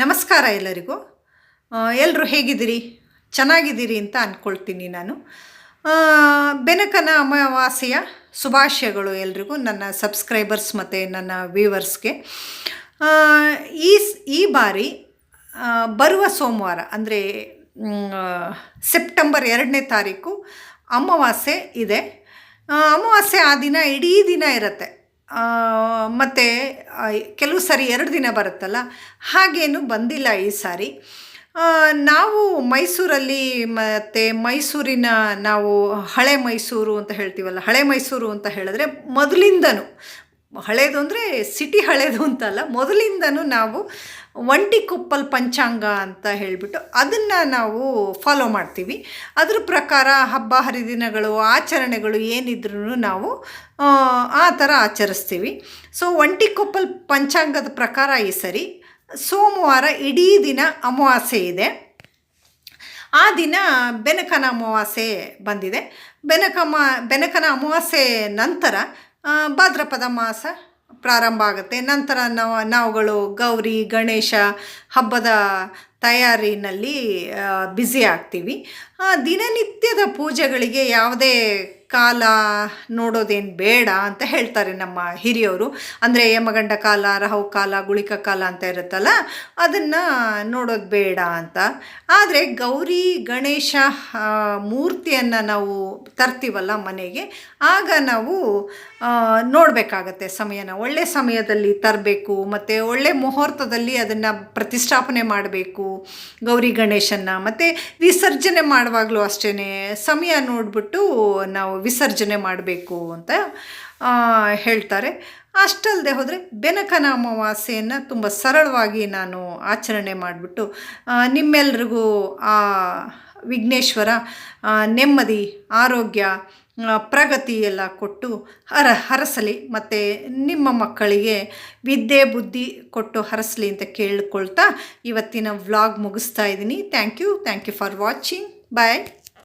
ನಮಸ್ಕಾರ ಎಲ್ಲರಿಗೂ. ಎಲ್ಲರೂ ಹೇಗಿದ್ದೀರಿ? ಚೆನ್ನಾಗಿದ್ದೀರಿ ಅಂತ ಅಂದ್ಕೊಳ್ತೀನಿ ನಾನು. ಬೆನಕನ ಅಮಾವಾಸ್ಯೆಯ ಶುಭಾಶಯಗಳು ಎಲ್ರಿಗೂ, ನನ್ನ ಸಬ್ಸ್ಕ್ರೈಬರ್ಸ್ ಮತ್ತು ನನ್ನ ವ್ಯೂವರ್ಸ್ಗೆ. ಈ ಈ ಬಾರಿ ಬರುವ ಸೋಮವಾರ, ಅಂದರೆ ಸೆಪ್ಟೆಂಬರ್ ಎರಡನೇ ತಾರೀಕು ಅಮಾವಾಸ್ಯೆ ಇದೆ. ಅಮಾವಾಸ್ಯೆ ಆ ದಿನ ಇಡೀ ದಿನ ಇರುತ್ತೆ. ಮತ್ತು ಕೆಲವು ಸಾರಿ ಎರಡು ದಿನ ಬರುತ್ತಲ್ಲ, ಹಾಗೇನು ಬಂದಿಲ್ಲ ಈ ಸಾರಿ. ನಾವು ಮೈಸೂರಲ್ಲಿ ಮತ್ತು ಮೈಸೂರಿನ ನಾವು ಹಳೆ ಮೈಸೂರು ಅಂತ ಹೇಳ್ತೀವಲ್ಲ, ಹಳೆ ಮೈಸೂರು ಅಂತ ಹೇಳಿದ್ರೆ ಮೊದಲಿಂದನೂ ಹಳೇದು ಅಂದರೆ ಸಿಟಿ ಹಳೇದು ಅಂತಲ್ಲ ಮೊದಲಿಂದನೂ ನಾವು ಒಂಟಿಕೊಪ್ಪಲ್ ಪಂಚಾಂಗ ಅಂತ ಹೇಳಿಬಿಟ್ಟು ಅದನ್ನು ನಾವು ಫಾಲೋ ಮಾಡ್ತೀವಿ. ಅದ್ರ ಪ್ರಕಾರ ಹಬ್ಬ ಹರಿದಿನಗಳು ಆಚರಣೆಗಳು ಏನಿದ್ರೂ ನಾವು ಆ, ಥರ ಆಚರಿಸ್ತೀವಿ. ಸೊ ಒಂಟಿಕೊಪ್ಪಲ್ ಪಂಚಾಂಗದ ಪ್ರಕಾರ ಈ ಸರಿ ಸೋಮವಾರ ಇಡೀ ದಿನ ಅಮಾವಾಸ್ಯೆ ಇದೆ. ಆ ದಿನ ಬೆನಕನ ಅಮಾವಾಸ್ಯೆ ಬಂದಿದೆ. ಬೆನಕಮ ಬೆನಕನ ಅಮಾವಾಸ್ಯೆ ನಂತರ ಭಾದ್ರಪದ ಮಾಸ ಪ್ರಾರಂಭ ಆಗುತ್ತೆ. ನಂತರ ನಾವು, ನಾವುಗಳು ಗೌರಿ, ಗಣೇಶ ಹಬ್ಬದ ತಯಾರಿನಲ್ಲಿ ಬ್ಯುಸಿ ಆಗ್ತೀವಿ. ದಿನನಿತ್ಯದ ಪೂಜೆಗಳಿಗೆ ಯಾವುದೇ ಕಾಲ ನೋಡೋದೇನು ಬೇಡ ಅಂತ ಹೇಳ್ತಾರೆ ನಮ್ಮ ಹಿರಿಯವರು. ಅಂದರೆ ಯಮಗಂಡ ಕಾಲ, ರಹು ಕಾಲ, ಗುಳಿಕ ಕಾಲ ಅಂತ ಇರುತ್ತಲ್ಲ, ಅದನ್ನು ನೋಡೋದು ಬೇಡ ಅಂತ. ಆದರೆ ಗೌರಿ, ಗಣೇಶ ಮೂರ್ತಿಯನ್ನು ನಾವು ತರ್ತೀವಲ್ಲ ಮನೆಗೆ, ಆಗ ನಾವು ನೋಡಬೇಕಾಗತ್ತೆ ಸಮಯನ. ಒಳ್ಳೆ ಸಮಯದಲ್ಲಿ ತರಬೇಕು, ಮತ್ತು ಒಳ್ಳೆ ಮುಹೂರ್ತದಲ್ಲಿ ಅದನ್ನು ಪ್ರತಿಷ್ಠಾಪನೆ ಮಾಡಬೇಕು ಗೌರಿ ಗಣೇಶನ ಮತ್ತು ವಿಸರ್ಜನೆ ಮಾಡುವಾಗಲೂ ಅಷ್ಟೇ ಸಮಯ ನೋಡಿಬಿಟ್ಟು ನಾವು ವಿಸರ್ಜನೆ ಮಾಡಬೇಕು ಅಂತ ಹೇಳ್ತಾರೆ. ಅಷ್ಟಲ್ಲದೆ ಹೋದರೆ ಬೆನಕನ ಅಮಾವಾಸ್ಯೆಯನ್ನು ತುಂಬ ಸರಳವಾಗಿ ನಾನು ಆಚರಣೆ ಮಾಡಿಬಿಟ್ಟು ನಿಮ್ಮೆಲ್ರಿಗೂ ಆ ವಿಘ್ನೇಶ್ವರ ನೆಮ್ಮದಿ, ಆರೋಗ್ಯ ಪ್ರಗತಿ ಎಲ್ಲ ಕೊಟ್ಟು ಹರ, ಹರಸಲಿ. ಮತ್ತು ನಿಮ್ಮ ಮಕ್ಕಳಿಗೆ ವಿದ್ಯೆ, ಬುದ್ಧಿ ಕೊಟ್ಟು ಹರಸಲಿ ಅಂತ ಕೇಳಿಕೊಳ್ತಾ ಇವತ್ತಿನ ವ್ಲಾಗ್ ಮುಗಿಸ್ತಾ ಇದ್ದೀನಿ. Thank you thank you for watching bye